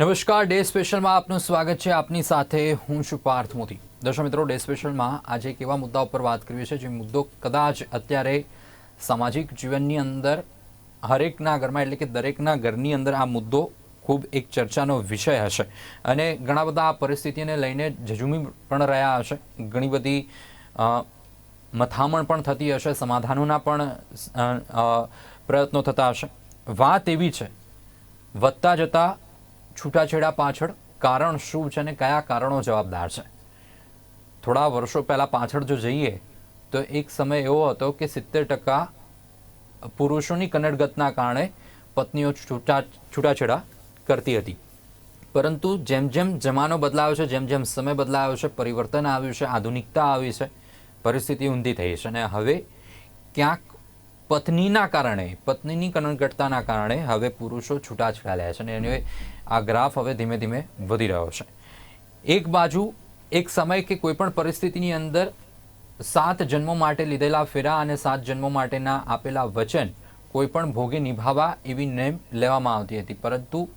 નમસ્કાર, ડે સ્પેશલમાં આપનું સ્વાગત છે. આપની સાથે હું છું પાર્થ મોદી. દર્શક મિત્રો, ડે સ્પેશલમાં આજે એક એવા મુદ્દા ઉપર વાત કરવી છે, જે મુદ્દો કદાચ અત્યારે સામાજિક જીવનની અંદર, હરેકના ઘરમાં એટલે કે દરેકના ઘરની અંદર આ મુદ્દો ખૂબ એક ચર્ચાનો વિષય હશે. અને ઘણા બધા આ પરિસ્થિતિને લઈને ઝઝુમી પણ રહ્યા હશે. ઘણી બધી મથામણ પણ થતી હશે. સમાધાનોના પણ પ્રયત્નો થતા હશે. વાત એવી છે, વધતા જતા છૂટાછેડા પાછળ કારણ શું છે અને કયા કારણો જવાબદાર છે? થોડા વર્ષો પહેલાં પાછળ જો જઈએ, તો એક સમય એવો હતો કે સિત્તેર ટકા પુરુષોની કનડગતના કારણે પત્નીઓ છૂટા, છૂટાછેડા કરતી હતી. પરંતુ જેમ જેમ જમાનો બદલાયો છે, જેમ જેમ સમય બદલાયો છે, પરિવર્તન આવ્યું છે, આધુનિકતા આવી છે, પરિસ્થિતિ ઊંધી થઈ છે. અને હવે ક્યાંક પત્નીના કારણે, પત્નીની કનગટતાના કારણે હવે પુરુષો છૂટા લે છે અને એને આ ગ્રાફ હવે ધીમે ધીમે વધી રહ્યો છે. એક બાજુ, એક સમય કે કોઈપણ પરિસ્થિતિની અંદર સાત જન્મો માટે લીધેલા ફેરા અને સાત જન્મો માટેના આપેલા વચન કોઈપણ ભોગે નિભાવવા એવી નેમ લેવામાં આવતી હતી. પરંતુ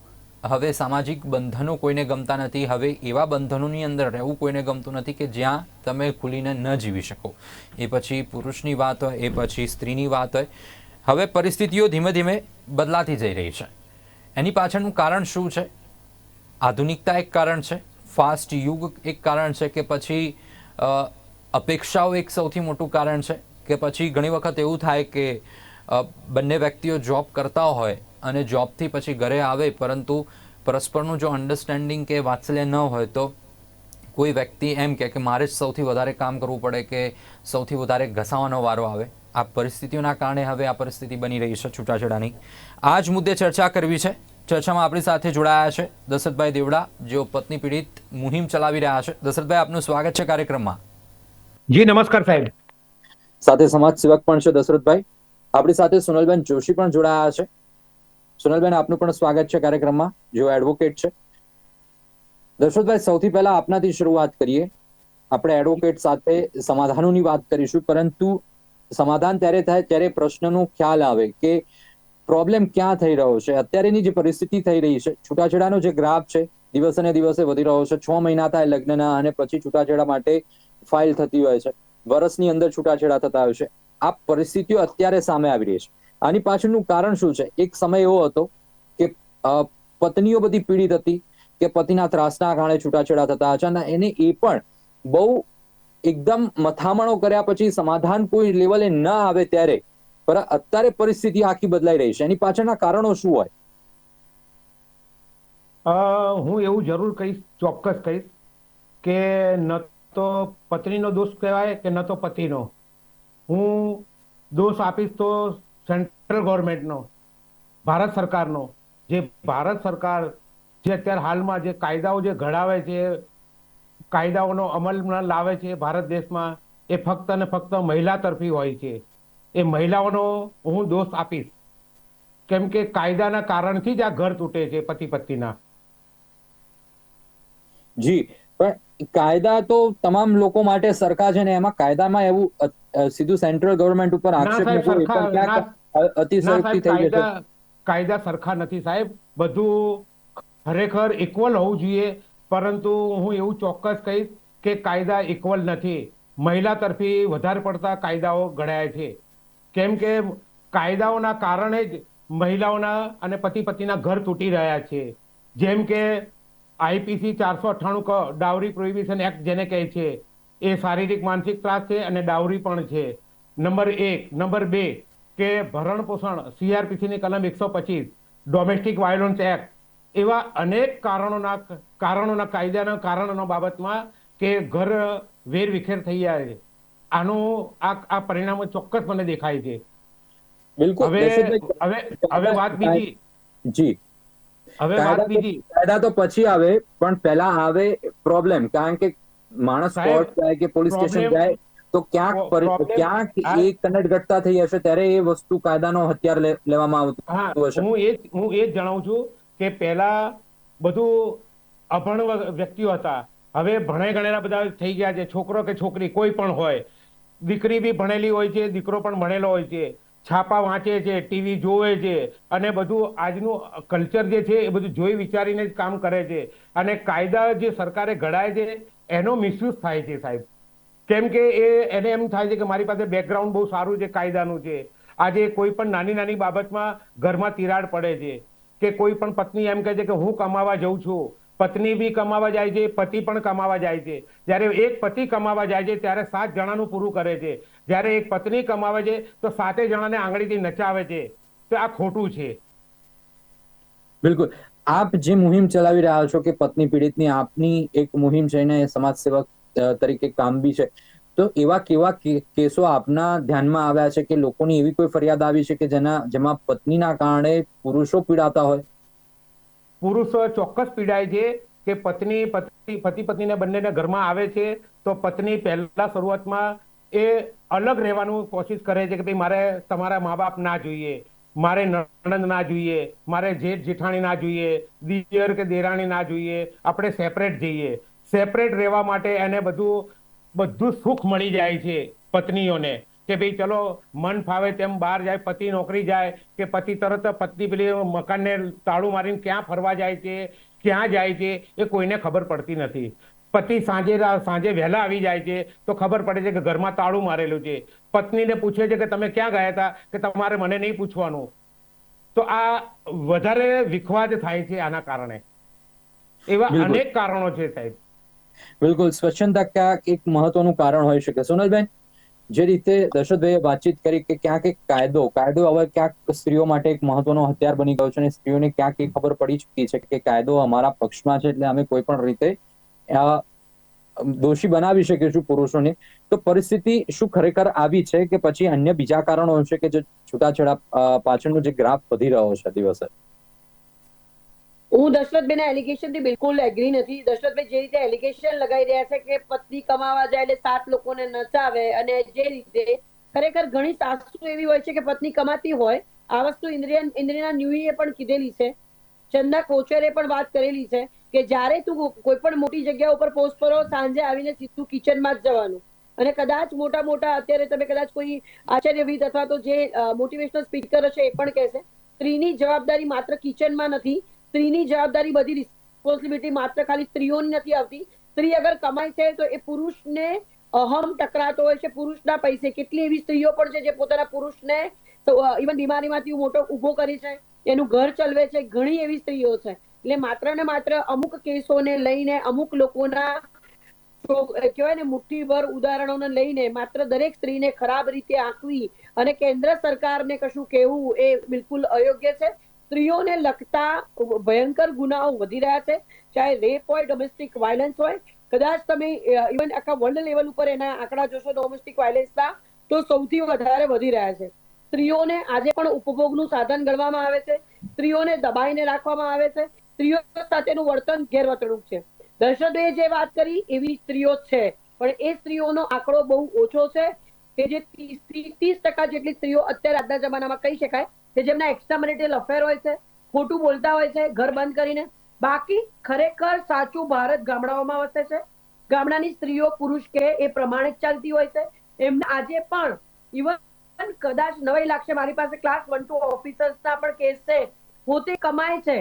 હવે સામાજિક બંધનો કોઈને ગમતા નથી, હવે એવા બંધનોની અંદર રહેવું કોઈને ગમતું નથી કે જ્યાં તમે ખુલીને ન જીવી શકો. એ પછી પુરુષની વાત હોય, એ પછી સ્ત્રીની વાત હોય. હવે પરિસ્થિતિઓ ધીમે ધીમે બદલાતી જઈ રહી છે. એની પાછળનું કારણ શું છે? આધુનિકતા એક કારણ છે, ફાસ્ટ યુગ એક કારણ છે કે પછી અપેક્ષાઓ એક સૌથી મોટું કારણ છે કે પછી ઘણી વખત એવું થાય કે બંને વ્યક્તિઓ જોબ કરતા હોય અને જોબથી પછી ઘરે આવે પરંતુ પરસ્પરનું જો અન્ડરસ્ટેન્ડિંગ કે વાત્સલ્ય ન હોય તો કોઈ વ્યક્તિ એમ કહે કે મારે જ સૌથી વધારે કામ કરવું પડે કે સૌથી વધારે ઘસાવાનો વારો આવે. આ પરિસ્થિતિઓના કારણે હવે આ પરિસ્થિતિ બની રહી છે છૂટાછેડાની. આ જ મુદ્દે ચર્ચા કરવી છે. ચર્ચામાં આપણી સાથે જોડાયા છે દશરથભાઈ દેવડા જેઓ પત્ની પીડિત મુહિમ ચલાવી રહ્યા છે. દશરથભાઈ આપનું સ્વાગત છે કાર્યક્રમમાં. જી નમસ્કાર સાહેબ. સાથે સમાજ સેવક પણ છે દશરથભાઈ. આપણી સાથે સોનલબેન જોશી પણ જોડાયા છે. સોનલબેન, આપનું પણ સ્વાગત છે કાર્યક્રમમાં. જેઓ એડવોકેટ છે. દશરથભાઈ સૌથી પહેલા આપનાથી શરૂઆત કરીએ. આપણે એડવોકેટ સાથે સમાધાનોની વાત કરીશું, પરંતુ સમાધાન ત્યારે થાય ત્યારે પ્રશ્નનો ખ્યાલ આવે કે પ્રોબ્લેમ ક્યાં થઈ રહ્યો છે? અત્યારેની જે પરિસ્થિતિ થઈ રહી છે, છૂટાછેડાનો જે ગ્રાફ છે દિવસે ને દિવસે વધી રહ્યો છે. છ મહિના થાય લગ્નના અને પછી છૂટાછેડા માટે ફાઇલ થતી હોય છે. વર્ષની અંદર છૂટાછેડા થતા હોય છે. આ પરિસ્થિતિઓ અત્યારે સામે આવી રહી છે. આની પાછળનું કારણ શું છે? એક સમય એવો હતો કે પત્નીઓ બધી પીડિત હતી, કે પતિના ત્રાસના કારણે છૂટાછેડા થતા હતા એને એ પણ બહુ એકદમ મથામણો કર્યા પછી સમાધાન કોઈ લેવલે ન આવે ત્યારે, પર અત્યારે પરિસ્થિતિ આખી બદલાઈ રહી છે. એની પાછળના કારણો શું હોય? હું એવું જરૂર કહીશ, ચોક્કસ કહીશ, કે ન તો પત્નીનો દોષ કહેવાય કે ન તો પતિનો. હું દોષ આપીશ તો સેન્ટ્રલ ગવર્મેન્ટનો ભારત સરકારનો જે ભારત સરકાર જે અત્યારે હાલમાં જે કાયદાઓ જે ઘડાવે છે કાયદાઓનો અમલમાં લાવે છે ભારત દેશમાં એ ફક્ત અને ફક્ત મહિલા તરફી હોય છે. એ મહિલાઓનો હું દોષ આપીશ. કેમ કે કાયદાના કારણથી જ આ ઘર તૂટે છે પતિ પત્નીના. જી પણ કાયદા તો તમામ લોકો માટે સરખા છે ને એમાં કાયદામાં એવું સીધું સેન્ટ્રલ ગવર્મેન્ટ ઉપર ના આક્ષેપ અતિશયોક્તિ થઈ જશે કાયદા સરખા નથી સાહેબ. બધું ખરેખર ઇક્વલ હોવું જોઈએ. પરંતુ હું એવું ચોક્કસ કહીશ કે કાયદા ઇક્વલ નથી. મહિલા તરફી વધારે પડતા કાયદાઓ ઘડાય છે. કેમ કે કાયદાઓના કારણે જ મહિલાઓના અને પતિ પતિના ઘર તૂટી રહ્યા છે. જેમ કે આઈપીસી ચારસો અઠ્ઠાણું ડાવરી પ્રોહિબિશન એક્ટ જેને કહે છે. એ શારીરિક માનસિક ત્રાસ છે અને ડાવરી પણ છે. નંબર એક. નંબર બે. કે ભરણ પોષણ સીઆરપીસીની કલમ એકસો પચીસ ડોમેસ્ટિક વાયોલન્સ એક્ટ એવા અનેક કારણોના કારણોના કાયદાના કારણોના બાબતમાં કે ઘર વેરવિખેર થઈ જાય છે. આનું આ આ પરિણામો ચોક્કસ મને દેખાય છે. બિલકુલ. હવે હવે હવે વાત બીજી. જી. હવે વાત બીજી. કાયદા તો પછી આવે પણ પહેલા આવે પ્રોબ્લેમ કારણ કે માણસ કોર્ટ જાય કે પોલીસ સ્ટેશન જાય તો ક્યાંક ક્યાંક એ કનેક્ટ ઘટતા થઈ હશે ત્યારે એ વસ્તુ કાયદાનો હથિયાર લેવામાં આવતું હશે હું એ હું એ જણાવું છું કે પહેલા બધું અભણ વ્યક્તિઓ હતા. હવે ભણે ગણેલા બધા થઈ ગયા છે છોકરો કે છોકરી કોઈ પણ હોય. દીકરી બી ભણેલી હોય છે દીકરો પણ ભણેલો હોય છે. છાપા વાંચે છે ટીવી જોવે છે અને બધું આજનું કલ્ચર જે છે એ બધું જોઈ વિચારીને જ કામ કરે છે. અને કાયદા જે સરકારે ઘડાય છે એનો મિસયુઝ થાય છે સાહેબ. કેમ કે એ, એને એમ થાય છે કે મારી પાસે બેકગ્રાઉન્ડ બહુ સારું છે, કાયદાનું છે. આજે કોઈ પણ નાની નાની બાબતમાં ઘરમાં તિરાડ પડે છે, કે કોઈ પણ પત્ની એમ કહે છે કે હું કમાવા જઉં છું, પત્ની બી કમાવા જાય છે, પતિ પણ કમાવા જાય છે. જ્યારે એક પતિ કમાવા જાય છે, ત્યારે સાત જણાનું પૂરું કરે છે. જ્યારે એક પત્ની કમાવે છે, તો સાતે જણાને આંગળીથી નચાવે છે. તો આ ખોટું છે. બિલકુલ. આપ જે મુહિમ ચલાવી રહ્યા છો કે પત્ની પીડિતની આપની એક મુહિમ છે ને સમાજ સેવક તરીકે કામ બી છે. તો એવા કેવા કેસો આપના ધ્યાનમાં આવ્યા છે કે લોકોની એવી કોઈ ફરિયાદ આવી છે કે જેના, જેમાં પત્નીના કારણે પુરુષો પીડાતા હોય? પુરુષો ચોક્કસ પીડાય છે કે પત્ની, પતિ પતિ, પત્નીને બંનેને ઘરમાં આવે છે તો પત્ની પહેલા શરૂઆતમાં એ અલગ રહેવાનું કોશિશ કરે છે કે ભાઈ મારે તમારા મા બાપ ના જોઈએ, મારે નણંદ ના જોઈએ, મારે જેઠ જેઠાણી ના જોઈએ, દિયર કે દેરાણી ના જોઈએ, આપણે સેપરેટ જઈએ. સેપરેટ રહેવા માટે એને બધું બધું સુખ મળી જાય છે પત્નીઓને. કે ભાઈ ચલો મન ફાવે તેમ બહાર જાય પતિ નોકરી જાય કે પતિ તરત પત્ની પેલી મકાનને તાળું મારીને ક્યાં ફરવા જાય છે ક્યાં જાય છે એ કોઈને ખબર પડતી નથી. પતિ સાંજે સાંજે વહેલા આવી જાય છે તો ખબર પડે છે કે ઘરમાં તાળું મારેલું છે. પત્નીને પૂછે છે કે તમે ક્યાં ગયા હતા કે તમારે મને નહીં પૂછવાનું. તો આ વધારે વિખવાદ થાય છે આના કારણે. એવા અનેક કારણો છે સાહેબ. બિલકુલ સ્વચ્છતા ક્યાંક એક મહત્વનું કારણ હોઈ શકે. સોનલબેન, જે રીતે દર્શકભાઈએ વાતચીત કરી કે ક્યાંક એક કાયદો કાયદો હવે ક્યાંક સ્ત્રીઓ માટે એક મહત્વનો હથિયાર બની ગયો છે અને સ્ત્રીઓને ક્યાંક એ ખબર પડી ચૂકી છે કે કાયદો અમારા પક્ષમાં છે એટલે અમે કોઈ પણ રીતે દોષી બનાવી શકીશું પુરુષોને. તો પરિસ્થિતિ શું ખરેખર આવી છે કે પછી અન્ય બીજા કારણો છે કે જે છૂટાછેડા પાછળનો જે ગ્રાફ વધી રહ્યો છે દિવસે? હું દશરથભાઈના એલિગેશનથી બિલકુલ એગ્રી નથી. દશરથભાઈ જે રીતે એલિગેશન લગાવી રહ્યા છે કે પત્ની કમાવા જાય એટલે સાત લોકોને નચાવે અને જે રીતે ખરેખર ઘણી સાસુ એવી હોય છે કે પત્ની કમાતી હોય, આ વસ્તુ ઇન્દ્રિય ઇન્દ્રિયના ન્યુઈએ પણ કીધેલી છે. ચંદા કોચરે પણ વાત કરેલી છે કે જ્યારે તું કોઈ પણ મોટી જગ્યા ઉપર પોસ્ટ કરો, સાંજે આવીને સીધું કિચનમાં જ જવાનું. અને કદાચ મોટા મોટા અત્યારે તમે કદાચ કોઈ આચાર્યવિદ અથવા તો જે મોટિવેશનલ સ્પીકર હશે એ પણ કહેશે. સ્ત્રીની જવાબદારી માત્ર કિચનમાં નથી સ્ત્રીની જવાબદારી બધી રિસ્પોન્સિબિલિટી માત્ર ખાલી સ્ત્રીઓની નથી આવતી. સ્ત્રી અગર કમાય છે તો એ પુરુષને અહમ ટકરાતો હોય છે, પુરુષના પૈસે. કેટલી એવી સ્ત્રીઓ પણ છે જે પોતાના પુરુષને ઇવન બીમારીમાંથી મોટો ઊભો કરી છે, એનું ઘર ચલવે છે, ઘણી એવી સ્ત્રીઓ છે. એટલે માત્ર ને માત્ર અમુક કેસોને લઈને અમુક લોકોના કહેવાય ને મુઠ્ઠીભર ઉદાહરણોને લઈને માત્ર દરેક સ્ત્રીને ખરાબ રીતે આંકવી અને કેન્દ્ર સરકારને કશું કહેવું એ બિલકુલ અયોગ્ય છે. સ્ત્રીઓને લગતા ભયંકર ગુનાઓ વધી રહ્યા છે. ચાહે રેપ હોય ડોમેસ્ટિક વાયલન્સ હોય, કદાચ તમે ઇવન આખા વર્લ્ડ લેવલ ઉપર એના આંકડા જોશો ડોમેસ્ટિક વાયલન્સના તો સૌથી વધારે વધી રહ્યા છે. સ્ત્રીઓને આજે પણ ઉપભોગનું સાધન ગણવામાં આવે છે. સ્ત્રીઓને દબાઈને રાખવામાં આવે છે. સ્ત્રીઓ સાથેનું વર્તન ગેરવર્તણૂક છે. દર્શકે જે વાત કરી, એવી સ્ત્રીઓ છે. પણ એ સ્ત્રીઓનો આંકડો બહુ ઓછો છે કે જે ત્રીસ ટકા જેટલી સ્ત્રીઓ અત્યારે આજના જમાનામાં કહી શકાય કે જેમના એક્સ્ટ્રા મેરિટલ અફેર હોય છે, ખોટું બોલતા હોય છે, ઘર બંધ કરીને. બાકી ખરેખર સાચું ભારત ગામડાઓમાં વસે છે. ગામડાની સ્ત્રીઓ, પુરુષ કે એ પ્રમાણે ચાલતી હોય છે. એમને આજે પણ ઇવન કદાચ નવાઈ લાગશે. મારી પાસે ક્લાસ વન ટુ ઓફિસર્સના પણ કેસ છે. પોતે કમાય છે.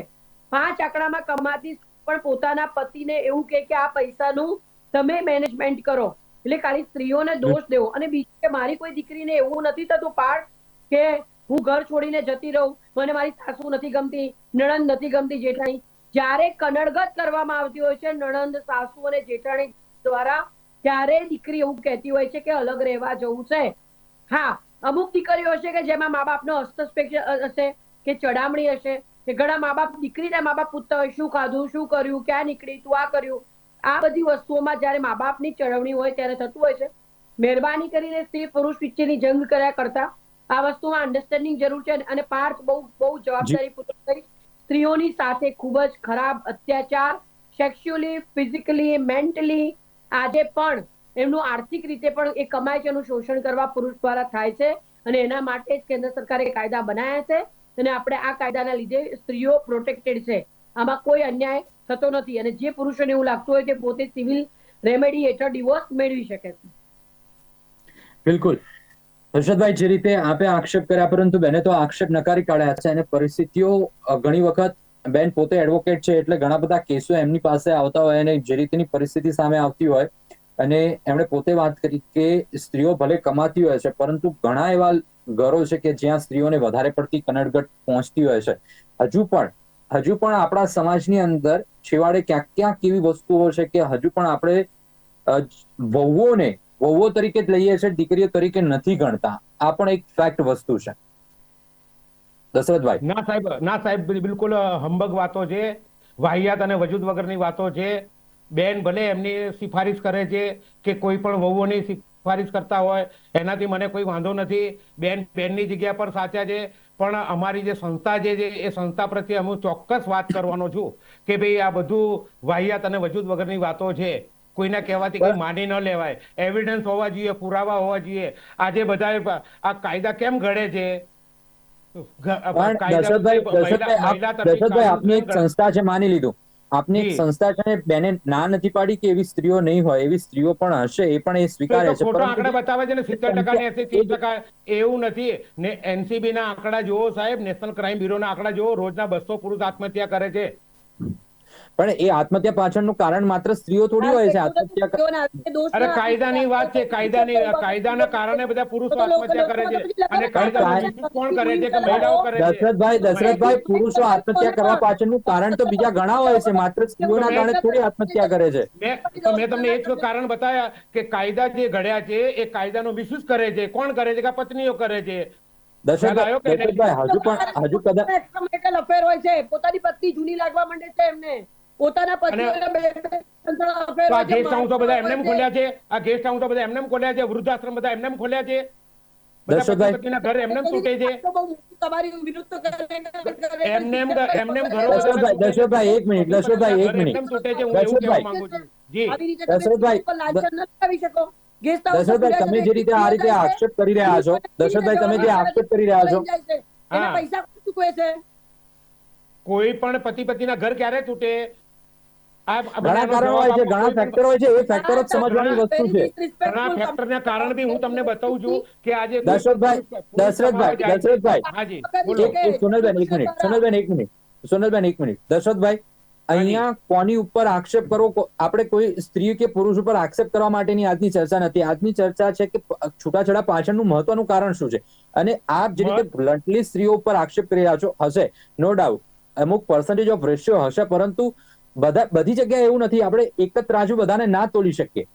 પાંચ આંકડામાં કમાતી પણ પોતાના પતિને એવું કહે કે આ પૈસાનું તમે મેનેજમેન્ટ કરો. એટલે ખાલી સ્ત્રીઓને દોષ દેવો. અને બીજું કે મારી કોઈ દીકરીને એવું નથી થતું પાર્ટ કે હું ઘર છોડીને જતી રહું, મને મારી સાસુ નથી ગમતી, નણંદ નથી ગમતી જેઠાણી. જ્યારે કનડગત કરવામાં આવતી હોય છે, નણંદ, સાસુ અને જેઠાણી દ્વારા ત્યારે દીકરી એવું કહેતી હોય છે કે અલગ રહેવા જવું છે. હા, અમુક દીકરીઓ હશે કે જેમાં મા બાપનો હસ્તક્ષેપ હશે, કે ચડામણી હશે, કે ઘણા મા બાપ દીકરીના મા બાપ પૂછતા હોય, શું ખાધું? શું કર્યું? ક્યાં નીકળી? તું આ કર્યું? આ બધી વસ્તુઓમાં જ્યારે મા બાપની ચડવણી હોય ત્યારે થતું હોય છે. મહેરબાની કરીને સ્ત્રી પુરુષ વચ્ચેની જંગ કર્યા કરતા આ વસ્તુમાં અન્ડરસ્ટેન્ડિંગ જરૂર છે અને પાર્થ બહુ બહુ જવાબદારી પૂર્વક કરી સ્ત્રીઓની સાથે ખૂબ જ ખરાબ અત્યાચાર સેક્સ્યુઅલી ફિઝિકલી મેન્ટલી આજે પણ એમનું આર્થિક રીતે પણ એ કમાય છે એનું શોષણ કરવા પુરુષ દ્વારા થાય છે અને એના માટે જ કેન્દ્ર સરકારે કાયદા બનાવ્યા છે અને આપણે આ કાયદાના લીધે સ્ત્રીઓ પ્રોટેક્ટેડ છે. આમાં કોઈ અન્યાય થતો નથી અને જે પુરુષોને એવું લાગતું હોય તે પોતે સિવિલ રેમેડી હેઠળ ડિવોર્સ મેળવી શકે છે. બિલકુલ. હર્ષદભાઈ, જે રીતે આપે આક્ષેપ કર્યા, પરંતુ બેને તો આક્ષેપ નકારી કાઢ્યા છે અને પરિસ્થિતિઓ ઘણી વખત બેન પોતે એડવોકેટ છે એટલે ઘણા બધા કેસો એમની પાસે આવતા હોય અને જે રીતની પરિસ્થિતિ સામે આવતી હોય અને એમણે પોતે વાત કરી કે સ્ત્રીઓ ભલે કમાતી હોય છે, પરંતુ ઘણા એવા ઘરો છે કે જ્યાં સ્ત્રીઓને વધારે પડતી કનડગટ પહોંચતી હોય છે. હજુ પણ હજુ પણ આપણા સમાજની અંદર છેવાડે ક્યાંક ક્યાંક એવી વસ્તુઓ છે કે હજુ પણ આપણે વહુઓને વહુઓ તરીકે જ લઈએ છીએ, દીકરીઓ તરીકે નથી ગણતા. આ પણ એક ફેક્ટ વસ્તુ છે. દશરથભાઈ. ના સાહેબ ના સાહેબ બિલકુલ હંબગ વાતો છે વાહિયાત અને વજૂદ વગરની વાતો છે બેન ભલે એમની સિફારિશ કરે છે કે કોઈ પણ વહુઓની સિફારિશ કરતા હોય, એનાથી મને કોઈ વાંધો નથી. બેન, બેનની જગ્યા પર સાચા છે, પણ અમારી જે સંસ્થા જે છે, એ સંસ્થા પ્રત્યે હું ચોક્કસ વાત કરવાનો છું કે ભાઈ આ બધું વાહિયાત અને વજૂદ વગરની વાતો છે. કોઈના કહેવાથી કોઈ માની ન લેવાય. એવિડન્સ હોવા જોઈએ પુરાવા હોવા જોઈએ. આજે બધા આ કાયદા કેમ ઘડે છે? આપની એક સંસ્થા છે માની લીધું. આપની એક સંસ્થા છે બેને ના નથી પાડી કે એવી સ્ત્રીઓ નહીં હોય. એવી સ્ત્રીઓ પણ હશે એ પણ એ સ્વીકારે છે. ખોટા આંકડા બતાવે છે ને સિત્તેર ટકા ને એસી ટકા એવું નથી. ને એનસીબી ના આંકડા જુઓ સાહેબ નેશનલ ક્રાઇમ બ્યુરો ના આંકડા જુઓ રોજના બસો પુરુષ આત્મહત્યા કરે છે. પણ એ આત્મહત્યા પાછળનું કારણ માત્ર સ્ત્રીઓ થોડી હોય છે આત્મહત્યા અરે કાયદાની વાત છે કાયદાની કાયદાના કારણે બધા પુરુષો આત્મહત્યા કરે છે અને કાયદા કોણ કરે છે કે મહિલાઓ કરે છે? દશરથભાઈ દશરથભાઈ પુરુષો આત્મહત્યા કરવા પાછળનું કારણ તો બીજા ઘણા હોય છે માત્ર સ્ત્રીઓના કારણે થોડી આત્મહત્યા કરે છે. મેં તો મેં તમને એક કારણ બતાવ્યા કે કાયદા જે ઘડ્યા છે એ કાયદાનો મિસયુઝ કરે છે. કોણ કરે છે કે પત્નીઓ કરે છે? દશરથભાઈ દશરથભાઈ હજુ પણ હજુ કદાચ અફેર હોય છે પોતાની પત્ની જૂની લાગવા માંડે છે એમને પોતાના પતિ ગેસ્ટ હાઉસો બધા એમને. ખોલ્યા છે? આ ગેસ્ટ હાઉસો બધા એમને ખોલ્યા છે? વૃદ્ધાશ્રમ બધા એમને ખોલ્યા છે? તમે જે રીતે આ રીતે આક્ષેપ કરી રહ્યા છો દશરથભાઈ તમે જે આક્ષેપ કરી રહ્યા છો. પૈસા કોણ ચૂકવે છે? કોઈ પણ પતિ પતિના ઘર ક્યારે તૂટે? ઘણા બધાનો હોય છે ઘણા કોઈ ફેક્ટર હોય છે એ ફેક્ટરો જ સમજવાની વસ્તુ છે. ઘણા ફેક્ટરના કારણ હું તમને બતાવું છું કે આજે દશરથભાઈ પુરુષ- પુરુષ દશરથભાઈ કમાવા જાય છે. દશરથભાઈ. હાજી બોલો. એક એક સોનલબેન એક મિનિટ સોનલબેન એક મિનિટ સોનલબેન એક મિનિટ. દશરથભાઈ અહીંયા કોની ઉપર આક્ષેપ કરવો? આપણે કોઈ સ્ત્રી કે પુરુષ ઉપર આક્ષેપ કરવા માટેની આજની ચર્ચા નથી. આજની ચર્ચા છે કે છૂટાછેડા પાછળનું મહત્વનું કારણ શું છે? અને આપ જે રીતે બ્લન્ટલી સ્ત્રીઓ ઉપર આક્ષેપ કરી રહ્યા છો હશે નો ડાઉટ અમુક પર્સન્ટેજ ઓફ રેશિયો હશે પરંતુ બધા બધી જગ્યાએ એવું નથી. આપણે એક જ ત્રાજુ બધાને ના તોડી શકીએ.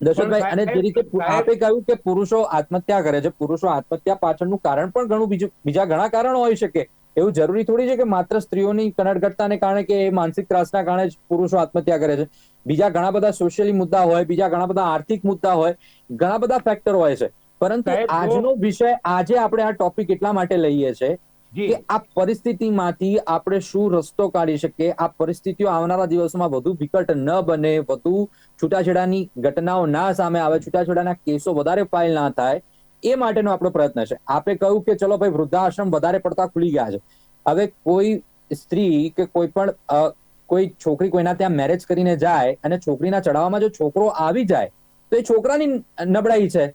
દશરથભાઈ અને જે રીતે આપે કહ્યું કે પુરુષો આત્મહત્યા કરે છે પુરુષો આત્મહત્યા પાછળનું કારણ પણ ઘણું બીજું બીજા ઘણા કારણો હોઈ શકે. એવું જરૂરી થોડી છે કે માત્ર સ્ત્રીઓની કનડગતતાને કારણે કે એ માનસિક ત્રાસના કારણે જ પુરુષો આત્મહત્યા કરે છે? બીજા ઘણા બધા સોશિયલી મુદ્દા હોય બીજા ઘણા બધા આર્થિક મુદ્દા હોય ઘણા બધા ફેક્ટર હોય છે. પરંતુ આજનો વિષય આજે આપણે આ ટોપિક એટલા માટે લઈએ છે જી કે આ પરિસ્થિતિમાંથી આપણે શું રસ્તો કાઢી શકીએ? આ પરિસ્થિતિઓ આવનારા દિવસોમાં વધુ વિકટ ન બને વધુ છૂટાછેડાની ઘટનાઓ ના સામે આવે છૂટાછેડાના કેસો વધારે ફાઇલ ના થાય એ માટેનો આપણો પ્રયત્ન છે. આપણે કહ્યું કે ચલો ભાઈ વૃદ્ધાશ્રમ વધારે પડતા ખુલી ગયા છે. હવે કોઈ સ્ત્રી કે કોઈ પણ કોઈ છોકરી કોઈના ત્યાં મેરેજ કરીને જાય અને છોકરીના ચડાવવામાં જો છોકરો આવી જાય તો એ છોકરાની નબળાઈ છે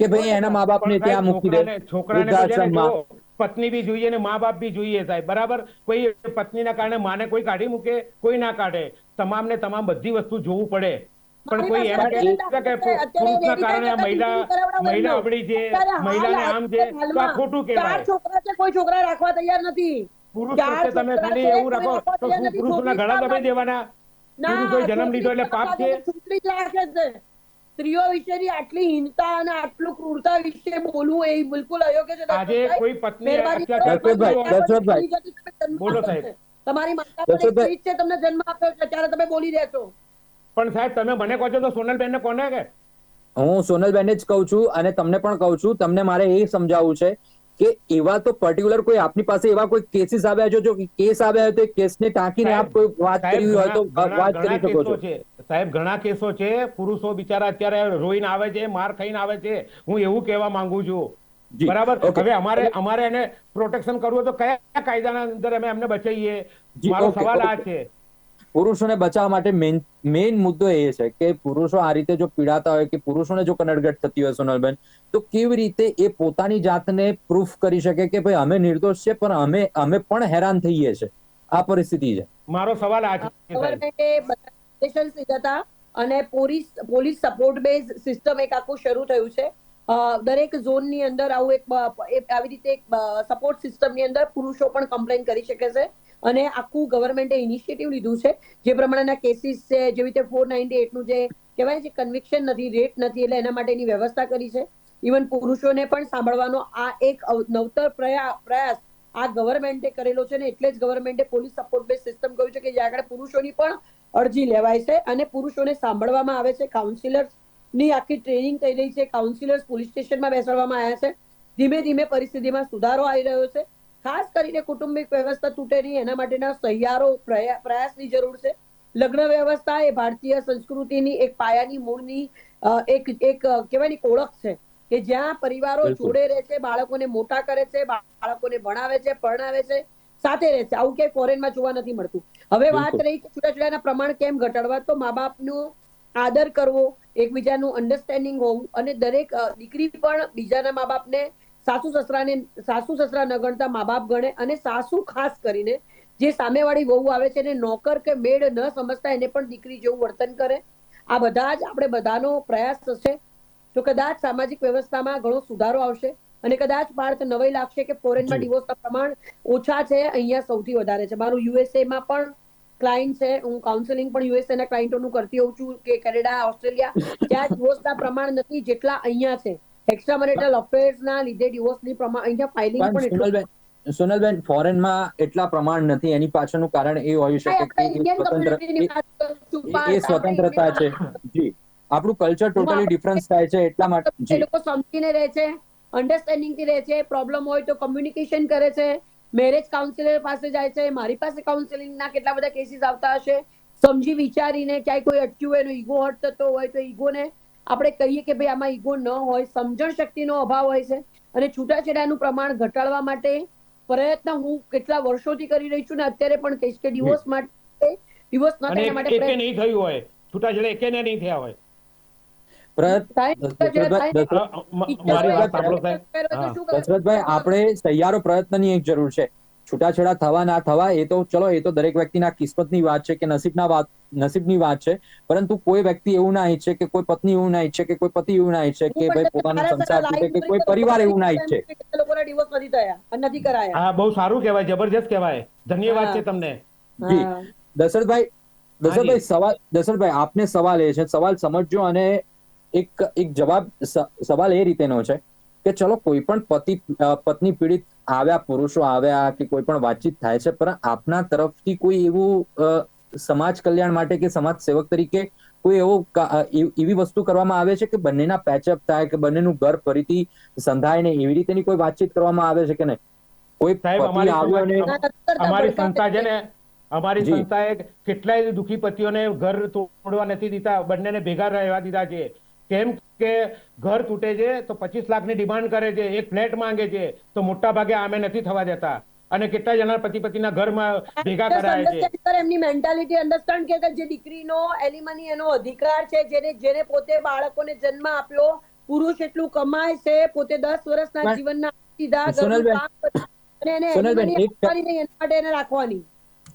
કે ભાઈ એના મા બાપને ને ત્યાં મૂકી દે વૃદ્ધાશ્રમમાં. પત્ની બી જોઈએ ને મા બાપ બી જોઈએ સાહેબ બરાબર? કોઈ પત્નીના કારણે માને કોઈ કાઢી મૂકે કોઈ ના કાઢે. તમામ ને તમામ બધી વસ્તુ જોવું પડે. પણ કોઈ એમ કે પુરુષના કારણે આ મહિલા મહિલા અબળી છે મહિલાને આમ છે તો આ ખોટું કહેવાય. છોકરા છે કોઈ છોકરા રાખવા તૈયાર નથી. પુરુષ ચાર તમે ખાલી એવું રાખો તો પુરુષના ગળા દબાઈ દેવાના. પુરુષ કોઈ જન્મ લીધો એટલે પાપ છે. સ્ત્રીઓ વિશેની આટલી હીનતા અને આટલું ક્રૂરતા વિશે બોલવું એ બિલકુલ અયોગ્ય છે. આજે કોઈ પત્ની બોલો સાહેબ. તમારી માતા પણ છે તમને જન્મ આપ્યો છે ત્યારે તમે બોલી રહ્યા છો પણ સાહેબ તમે મને કહો છો તો સોનલબેન ને કોને કે? હું સોનલબેન જ કહું છું અને તમને પણ કહું છું તમને મારે એ સમજાવવું છે કે એવા તો પર્ટિક્યુલર કોઈ આપની પાસે એવા કોઈ કેસીસ આવ્યા છે જો કેસ આવ્યા હોય તો કેસને ટાંકીને આપ કોઈ વાત સાહેબ, હોય તો ઘણા- વાત કરી શકો કેસો છો. છે સાહેબ ઘણા કેસો છે. પુરુષો બિચારા અત્યારે રોઈને આવે છે માર ખાઈને આવે છે. હું એવું કહેવા માંગુ છું. બરાબર? હવે અમારે અમારે એને પ્રોટેક્શન કરવું તો કયા કાયદાના અંદર અમે એમને બચાવીએ? મારો સવાલ આ છે. પુરુષોને બચાવવા માટે મેઇન મેઇન મુદ્દો એ છે કે પુરુષો આ રીતે જો પીડાતા હોય કે પુરુષોને જો કનડગટ થતી હોય સોનલબેન તો કેવી રીતે એ પોતાની જાતને પ્રૂફ કરી શકે કે ભાઈ અમે નિર્દોષ છે પણ અમે અમે પણ હેરાન થઈએ છે? આ પરિસ્થિતિ છે. મારો સવાલ આ છે. અને police police support base system એક આખું શરૂ થયું છે. દરેક દરેક ઝોનની અંદર આવું એક આવી રીતે એક સપોર્ટ સિસ્ટમની અંદર પુરુષો પણ કમ્પ્લેન કરી શકે છે. અને આખું ગવર્મેન્ટે ઇનિશિયેટિવ લીધું છે, જે પ્રમાણેના કેસીસ છે, જેવી રીતે ફોર નાઇન્ટી એટનું જે કહેવાય છે કન્વિક્શન નથી રેટ નથી, એટલે એના માટેની વ્યવસ્થા કરી છે. ઇવન પુરુષોને પણ સાંભળવાનો આ એક નવતર પ્રયા- પ્રયાસ આ ગવર્મેન્ટે કરેલો છે ને એટલે જ ગવર્મેન્ટે પોલીસ સપોર્ટ બેઝ સિસ્ટમ કહ્યું છે કે જ્યાં આગળ પુરુષોની પણ અરજી લેવાય છે અને પુરુષોને સાંભળવામાં આવે છે. કાઉન્સિલર્સની આખી ટ્રેનિંગ થઈ રહી છે. કાઉન્સિલર્સ પોલીસ સ્ટેશનમાં બેસાડવામાં આવ્યા છે. ધીમે ધીમે પરિસ્થિતિમાં સુધારો આવી રહ્યો છે. ખાસ કરીને કુટુંબિક વ્યવસ્થા તૂટે નહીં એના માટેના સહિયારો પ્રયા- પ્રયાસની જરૂર છે. લગ્ન વ્યવસ્થા એ ભારતીય સંસ્કૃતિની એક પાયાની મૂળની એક એક કહેવાય ઓળખ છે કે જ્યાં પરિવારો જોડે રહે છે બાળકોને મોટા કરે છે બાળકોને ભણાવે છે પરણાવે છે સાથે રહે છે. આવું ક્યાંય ફોરેનમાં જોવા નથી મળતું. હવે વાત રહી કે છૂટાછેડાના પ્રમાણ કેમ ઘટાડવા તો મા બાપનું આદર કરવો એકબીજાનું અન્ડરસ્ટેન્ડિંગ હોવું અને દરેક દીકરી પણ બીજાના મા બાપને સાસુ સસરાને સાસુ સસરા ન ગણતા મા બાપ ગણે અને સાસુ ખાસ કરીને જે સામેવાળી વહુ આવે છે એને નોકર કે મેડ ન સમજતા એને પણ દીકરી જેવું વર્તન કરે. આ બધા જ આપણે બધાનો પ્રયાસ થશે તો કદાચ સામાજિક વ્યવસ્થામાં ઘણો સુધારો આવશે અને કદાચ ભારત નવાઈ લાગશે કે ફોરેનમાં. ડિવોર્સના પ્રમાણ ઓછા છે અહીંયા સૌથી વધારે છે. મારું યુએસએમાં પણ ક્લાયન્ટ છે. હું કાઉન્સેલિંગ પણ યુએસએ ના ક્લાયન્ટોનું કરતી હોઉં છું કે કેનેડા ઓસ્ટ્રેલિયા. ત્યાં ડિવોર્સના પ્રમાણ નથી જેટલા અહીંયા છે. એક્સ્ટ્રા મેરિટલ અફેર્સ ના લીધે ડિવોર્સની પ્રમાણ અહીંયા ફાઇલિંગ પણ એટલું સોનલબેન ફોરેનમાં એટલા પ્રમાણ નથી. એની પાછળનું કારણ એ હોઈ શકે કે એ સ્વતંત્રતા છે. જી. આપણું કલ્ચર ટોટલી ડિફરન્સ થાય છે એટલા માટે લોકો સમજીને રહે છે અન્ડરસ્ટેન્ડિંગથી રહે છે પ્રોબ્લેમ હોય તો કમ્યુનિકેશન કરે છે મેરેજ કાઉન્સિલર પાસે જાય છે મારી પાસે કાઉન્સેલિંગ ના કેટલા બધા કેસીસ આવતા હશે સમજી વિચારીને ક્યાંય કોઈ અટક્યું હોય એનો ઈગો હર્ટ થતો હોય તો ઈગોને આપણે કહીએ કે ભાઈ આમાં ઈગો ન હોય સમજણ શક્તિનો અભાવ હોય છે. અને છૂટાછેડાનું પ્રમાણ ઘટાડવા માટે પ્રયત્ન હું કેટલા વર્ષોથી કરી રહી છું ને અત્યારે પણ કહીશ કે ડિવોર્સ માટે ડિવોર્સ ન થાય માટે એકે નહીં થયું હોય. છૂટાછેડા એકે ને નહીં થયા હોય? દશરથભાઈ આપણે સહિયારો પ્રયત્નની એક જરૂર છે. છૂટાછેડા થવા ના થવા એ તો ચલો એ તો દરેક વ્યક્તિના કિસ્મતની વાત છે કે નસીબના વાત નસીબની વાત છે. પરંતુ કોઈ વ્યક્તિ એવું ના ઈચ્છે કે કોઈ પત્ની એવું ના ઈચ્છે કે કોઈ પતિ એવું ના ઈચ્છે કે ભાઈ પોતાનો સંસાર તૂટે કે કોઈ પરિવાર એવું ના ઈચ્છે. લોકોના divorce નથી થયા નથી કરાયા. હા બહુ સારું કહેવાય જબરજસ્ત કહેવાય. ધન્યવાદ છે તમને. જી. દશરથભાઈ દશરથભાઈ સવાલ દશરથભાઈ આપને સવાલ એ છે સવાલ સમજજો અને એક એક જવાબ સવાલ એ રીતેનો છે. કે ચલો કોઈ પણ પતિ પત્ની પીડિત આવ્યા પુરુષો આવ્યા કે કોઈ પણ વાતચીત થાય છે પણ આપના તરફથી કોઈ એવું સમાજ કલ્યાણ માટે કે સમાજ સેવક તરીકે કોઈ એવો એવ- વસ્તુ કરવામાં આવે છે કે બંનેના પેચઅપ થાય કે બંનેનું ઘર ફરીથી સંધાય ને એવી રીતેની કોઈ વાતચીત કરવામાં આવે છે કે નહીં કોઈ અમારી સંસ્થા છે ને અમારી. સંસ્થાએ કેટલાય દુખી પતિઓને ઘર તોડવા નથી દીધા બંનેને ભેગા રહેવા દીધા છે કેમ કે ઘર તૂટે છે તો પચીસ લાખની ડિમાન્ડ કરે છે એક ફ્લેટ માંગે છે તો મોટા ભાગે આમે નથી થવા દેતા અને કેટલા જણા પતિ પતિના ઘરમાં ભેગા કરાય છે એમની મેન્ટાલિટી અન્ડરસ્ટેન્ડ કે જે દીકરીનો એલિમની એનો અધિકાર છે જેને જેને પોતે બાળકોને જન્મ આપ્યો પુરુષ એટલું કમાય છે પોતે દસ વર્ષના પણ- જીવનના સીધા. અને એના માટે એને રાખવાની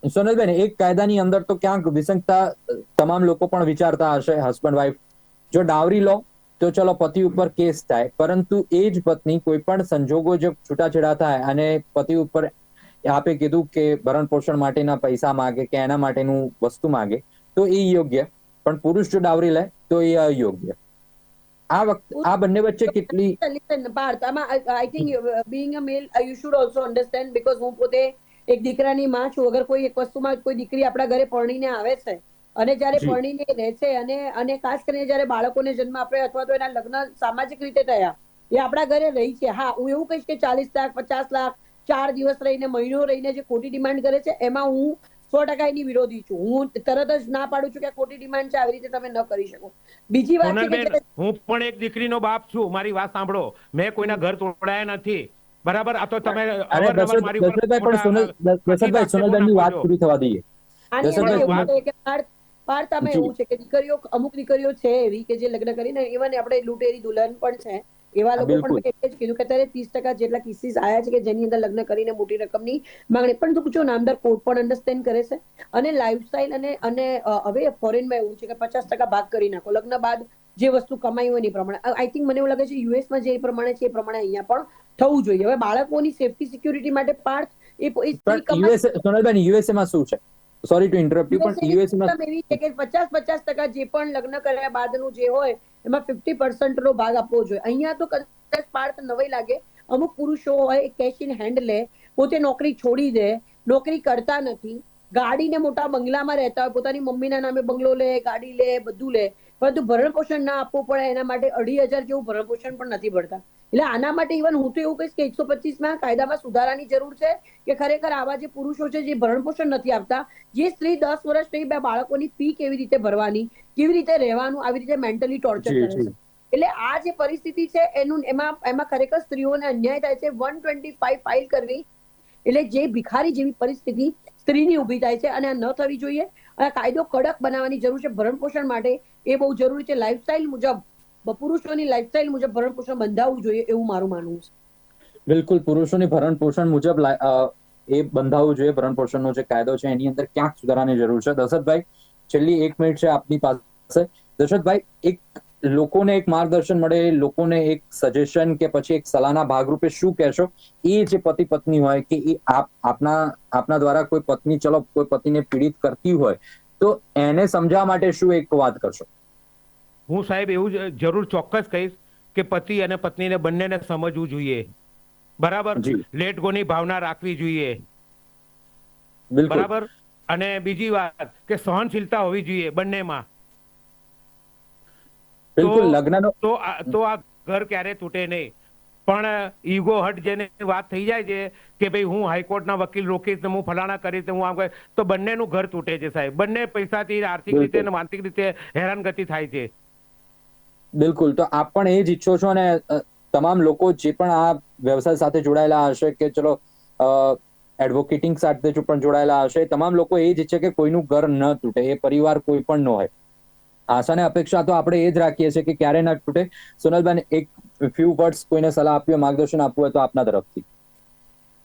સોનલબેન એક કાયદાની અંદર તો ક્યાંક વિસંગતા તમામ લોકો પણ વિચારતા હશે હસબન્ડ વાઈફ જો ડાવરી લો તો ચલો પતિ ઉપર કેસ થાય. પરંતુ એ જ પત્ની કોઈ પણ સંજોગો જો છૂટાછેડા થાય અને પતિ ઉપર આપે કીધું કે ભરણ પોષણ માટેના પૈસા માગે કે એના માટેનું વસ્તુ માગે તો એ યોગ્ય. પણ પુરુષ જો ડાવરી લે તો એ અયોગ્ય. આ વખતે આ બંને વચ્ચે કેટલી Parth, આમાં આઈ being a male, uh, you should also understand because હું પોતે એક દીકરાની માં છું. અગર કોઈ એક વસ્તુમાં કોઈ દીકરી આપણા ઘરે પરણીને આવે છે અને જ્યારે. પરણીને રહે છે અને અને ખાસ કરીને જ્યારે બાળકોને જન્મ આપે અથવા તો એના લગ્ન સામાજિક રીતે થયા એ આપણા ઘરે રહી છે. હા હું એવું કહીશ કે ચાલીસ લાખ પચાસ લાખ ચાર દિવસ રહીને મહિનો રહીને જે ખોટી ડિમાન્ડ કરે છે એમાં હું સો ટકા એની વિરોધી છું. હું તરત જ ના પાડું છું કે ખોટી ડિમાન્ડ છે આવી રીતે તમે ન કરી શકો. બીજી વાત હું પણ એક દીકરીનો બાપ છું. મારી વાત સાંભળો. મેં કોઈના ઘર તોડાયા નથી. બરાબર? આ તો તમે અવરનવર મારી વાત પૂરી થવા દઈએ. અંદર એવું છે કે દીકરીઓ અમુક દીકરીઓ છે એવી કે જે લગ્ન કરીને ઇવન આપણે લૂંટેરી દુલ્હન પણ છે એવા લોકો પણ એટલે જ કીધું કે અત્યારે ત્રીસ ટકા જેટલા કિસ્સીસ આવ્યા છે કે જેની અંદર લગ્ન કરીને મોટી રકમની માંગણી પણ તું પૂછો નામદાર કોર્ટ પણ અન્ડરસ્ટેન્ડ કરે છે અને લાઈફસ્ટાઈલ અને અને હવે ફોરેનમાં એવું છે કે પચાસ ટકા ભાગ કરી નાખો. લગ્ન બાદ જે વસ્તુ કમાઈ હોય એની પ્રમાણે. આઈ થિંક મને એવું લાગે છે યુએસમાં જે પ્રમાણે છે એ પ્રમાણે અહીંયા પણ થવું જોઈએ. હવે બાળકોની સેફટી સિક્યુરિટી માટે પાર્ટ એ એ સોનલબેન યુએસએ માં શું છે? સોરી ટુ ઇન્ટરપ્ટ યુ પણ યુએસમાં એવી છે કે પચાસ પચાસ ટકા જે પણ લગ્ન કર્યા બાદનું જે હોય એમાં ફિફ્ટી પર્સન્ટ નો ભાગ આપવો જોઈએ. અહીંયા તો કદાચ પાર્ટ નવાઈ લાગે. અમુક પુરુષો હોય કેશ ઇન હેન્ડ લે પોતે નોકરી છોડી દે નોકરી કરતા નથી. ગાડીને મોટા બંગલામાં રહેતા હોય પોતાની મમ્મીના નામે બંગલો લે ગાડી લે બધું લે. પરંતુ ભરણ પોષણ ના આપવું પડે એના માટે અઢી હજાર જેવું ભરણ પોષણ પણ નથી ભરતા. એટલે આના માટે ઇવન હું તો એવું કહીશ કે એકસો પચીસમાં કાયદામાં સુધારાની જરૂર છે કે ખરેખર આવા જે પુરુષો છે જે ભરણ પોષણ નથી આપતા જે સ્ત્રી દસ વર્ષની બે બાળકોની ફી કેવી રીતે ભરવાની કેવી રીતે રહેવાનું આવી રીતે મેન્ટલી ટોર્ચર કરે છે. એટલે આ જે પરિસ્થિતિ છે એનું એમાં એમાં ખરેખર સ્ત્રીઓને અન્યાય થાય છે. વન ટ્વેન્ટી ફાઈવ ફાઇલ કરવી એટલે જે ભિખારી જેવી પરિસ્થિતિ સ્ત્રીની ઊભી થાય છે અને આ ન થવી જોઈએ. કાયદો કડક બનાવવાની જરૂર છે ભરણ પોષણ માટે. એ બહુ જરૂરી છે. લાઇફસ્ટાઇલ મુજબ, પુરુષોની લાઈફસ્ટાઈલ મુજબ ભરણ પોષણ બંધાવવું જોઈએ એવું મારું માનવું છે. બિલકુલ. પુરુષોની ભરણ પોષણ મુજબ એ બંધાવવું જોઈએ. ભરણ પોષણનો જે કાયદો છે, એની અંદર ક્યાંક સુધારાની જરૂર છે. દશરથભાઈ, છેલ્લી એક મિનિટ છે આપની પાસે. દશરથભાઈ, એક લોકોને એક માર્ગદર્શન મળે લોકોને એક સજેશન કે પછી એક સલાહના ભાગરૂપે શું કહેશો? એ જે પતિ પત્ની હોય કે એ આપ આપના આપના દ્વારા કોઈ પત્ની ચલો કોઈ પતિને પીડિત કરતી હોય તો એને સમજાવવા માટે શું એક વાત કરશો? હું સાહેબ એવું જરૂર ચોક્કસ કહીશ કે પતિ અને પત્નીને બંનેને સમજવું જોઈએ. બરાબર? લેટ ગોની ભાવના રાખવી જોઈએ. બરાબર? અને બીજી વાત કે સહનશીલતા હોવી જોઈએ બંનેમાં. બિલકુલ લગ્નનો તો તો આ ઘર ક્યારે તૂટે નહીં. પણ ઈગો હટ જેને વાત થઈ જાય છે કે ભાઈ હું હાઈકોર્ટના વકીલ રોકીશ ને હું ફલાણા કરીશ હું આમ તો બંનેનું ઘર તૂટે છે સાહેબ. બંને પૈસાથી આર્થિક રીતે અને માનસિક રીતે હેરાનગતિ થાય છે. બિલકુલ. તો આપ પણ એ જ ઈચ્છો છો અને તમામ લોકો જે પણ આ વ્યવસાય સાથે જોડાયેલા હશે કે ચલો એડવોકેટિંગ સાથે જો પણ જોડાયેલા હશે તમામ લોકો એ જ ઈચ્છે કે કોઈનું ઘર ન તૂટે એ પરિવાર કોઈ પણ ન હોય. આશા ને અપેક્ષા તો આપણે એ જ રાખીએ છીએ કે ક્યારે ના તૂટે. સોનલબેન, એક ફ્યુ વર્ડ્સ કોઈને સલાહ આપવી માર્ગદર્શન આપવું હોય તો આપના તરફથી.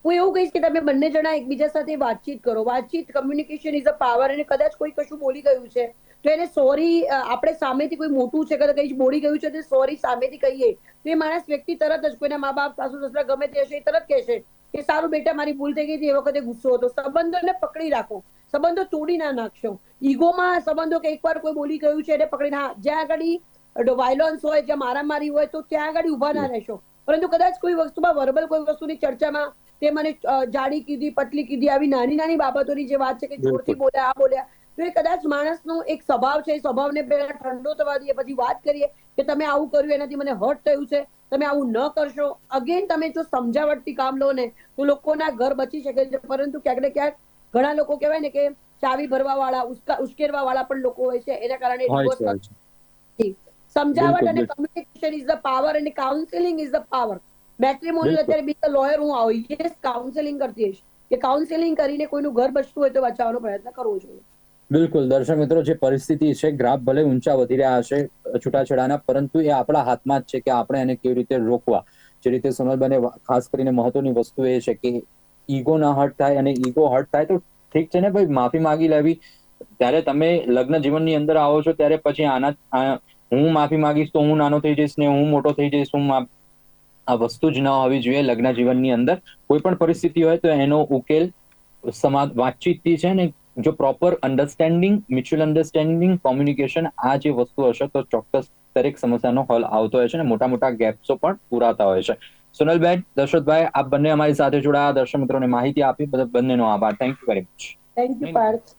હું એવું કહીશ કે તમે બંને જણા એકબીજા સાથે વાતચીત કરો. વાતચીત કમ્યુનિકેશન ઇઝ અ પાવર અને કદાચ કોઈ કશું બોલી ગયું છે, તો એને સોરી આપણે સામેથી કોઈ મોટું છે કદાચ કઈ બોલી ગયું છે તો સોરી સામેથી કહીએ. તો એ માણસ વ્યક્તિ તરત જ કોઈના મા બાપ સાસુ, સસરા ગમે તે હશે એ તરત કહેશે કે સારું બેટા, મારી ભૂલ થઈ ગઈ હતી એ વખતે ગુસ્સો હતો. સંબંધોને પકડી રાખો. સંબંધો તોડી ના નાખશો. ઈગોમાં સંબંધો કે એકવાર કોઈ બોલી ગયું છે એને પકડીને ના જ્યાં આગળ વાયલન્સ હોય જ્યાં મારામારી હોય તો ત્યાં આગળ ઊભા ના રહેશો. પરંતુ કદાચ કોઈ વસ્તુમાં વર્બલ કોઈ વસ્તુની ચર્ચામાં તે મને જાડી કીધી પતલી કીધી આવી નાની નાની બાબતોની જે વાત છે કે જોરથી બોલ્યા આ બોલ્યા તો એ કદાચ માણસનો એક સ્વભાવ છે એ સ્વભાવને પહેલા ઠંડો થવા દઈએ પછી વાત કરીએ કે તમે આવું કર્યું એનાથી મને હર્ટ થયું છે તમે આવું ન કરશો. અગેન તમે જો સમજાવટથી કામ લો ને તો લોકોના ઘર બચી શકે છે પરંતુ ક્યાંક ને ક્યાંક ઘણા લોકો કહેવાય ને કે ચાવી ભરવા વાળા ઉશ્કેરવા વાળા પણ લોકો હોય છે. એના કારણે. સમજાવટ અને કમ્યુનિકેશન ઇઝ ધ પાવર અને counselling is the power matrimonial અત્યારે બી લોયર હું આવું. યસ કાઉન્સેલિંગ કરતી હઈશ. કે કાઉન્સેલિંગ કરીને કોઈનું ઘર બચતું હોય તો બચાવવાનો પ્રયત્ન કરવો જોઈએ. બિલકુલ. દર્શક મિત્રો જે પરિસ્થિતિ છે ગ્રાફ ભલે ઊંચા વધી રહ્યા હશે છૂટાછેડાના પરંતુ એ આપણા હાથમાં જ છે કે આપણે એને કેવી રીતે રોકવા. જે રીતે સોનલબેને વા- ખાસ કરીને મહત્વની વસ્તુ એ છે કે ઈગો ના હર્ટ થાય અને ઈગો હર્ટ થાય તો ઠીક છે ને ભાઈ, માફી માંગી લેવી. ત્યારે તમે લગ્ન જીવનની અંદર આવો છો, ત્યારે પછી આના હું માફી માંગીશ તો હું નાનો થઈ જઈશ ને હું મોટો થઈ જઈશ, હું આ વસ્તુ જ ન હોવી જોઈએ લગ્ન જીવનની અંદર. કોઈ પણ પરિસ્થિતિ હોય તો એનો ઉકેલ સમાજ, વાતચીતથી છે ને જો proper understanding mutual understanding communication આ જે વસ્તુ હશે તો ચોક્કસ દરેક સમસ્યાનો હલ આવતો હોય છે ને મોટા મોટા ગેપ્સો પણ પૂરાતા હોય છે. સોનલબેન દશરથભાઈ આપ બંને અમારી સાથે જોડાયા. દર્શક મિત્રોને માહિતી આપી બધા બંનેનો આભાર. Thank you very much thank you Parth.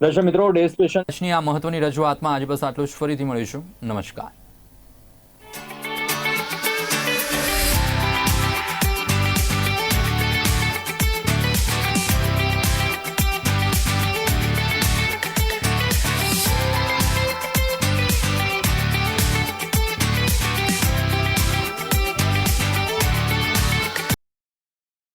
દર્શક મિત્રો ડે સ્પેશિયલ આ મહત્વની રજૂઆતમાં આજે બસ આટલું જ. ફરીથી મળીશું. નમસ્કાર.